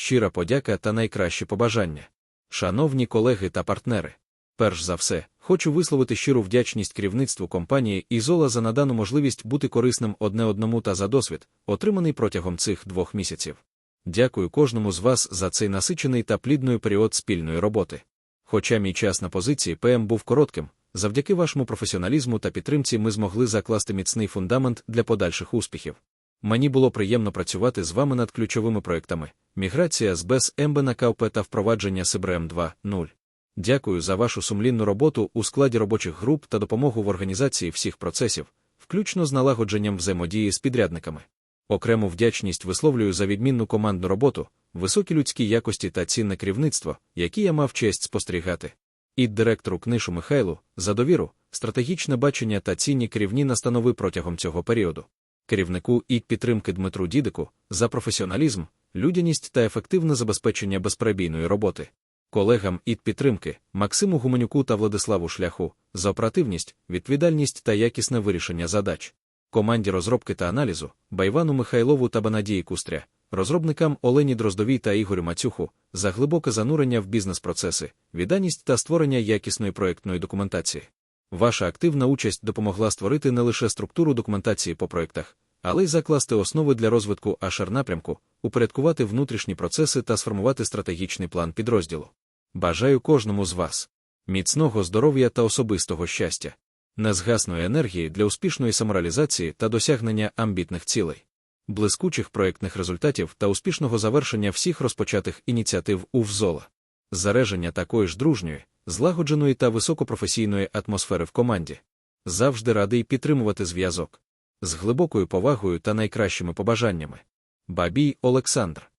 щира подяка та найкращі побажання. Шановні колеги та партнери, перш за все, хочу висловити щиру вдячність керівництву компанії Ізола за надану можливість бути корисним одне одному та за досвід, отриманий протягом цих двох місяців. Дякую кожному з вас за цей насичений та плідний період спільної роботи. Хоча мій час на позиції ПМ був коротким, завдяки вашому професіоналізму та підтримці ми змогли закласти міцний фундамент для подальших успіхів. Мені було приємно працювати з вами над ключовими проектами: міграція з без МБ на КВП та впровадження СБРМ 2.0. Дякую за вашу сумлінну роботу у складі робочих груп та допомогу в організації всіх процесів, включно з налагодженням взаємодії з підрядниками. Окрему вдячність висловлюю за відмінну командну роботу, високі людські якості та цінне керівництво, які я мав честь спостерігати. І директору книшу Михайлу за довіру, стратегічне бачення та цінні керівні настанови протягом цього періоду. Керівнику і підтримки Дмитру Дідику за професіоналізм, людяність та ефективне забезпечення безперебійної роботи. Колегам і підтримки Максиму Гуменюку та Владиславу Шляху за оперативність, відповідальність та якісне вирішення задач. Команді розробки та аналізу Байвану Михайлову та Банадії Кустря, розробникам Олені Дроздовій та Ігорю Мацюху за глибоке занурення в бізнес-процеси, відданість та створення якісної проєктної документації. Ваша активна участь допомогла створити не лише структуру документації по проєктах, але й закласти основи для розвитку ашер напрямку, упорядкувати внутрішні процеси та сформувати стратегічний план підрозділу. Бажаю кожному з вас міцного здоров'я та особистого щастя, незгасної енергії для успішної самореалізації та досягнення амбітних цілей, блискучих проєктних результатів та успішного завершення всіх розпочатих ініціатив у ВЗОЛА, зареження такої ж дружньої, злагодженої та високопрофесійної атмосфери в команді. Завжди радий підтримувати зв'язок з глибокою повагою та найкращими побажаннями. Бабій Олександр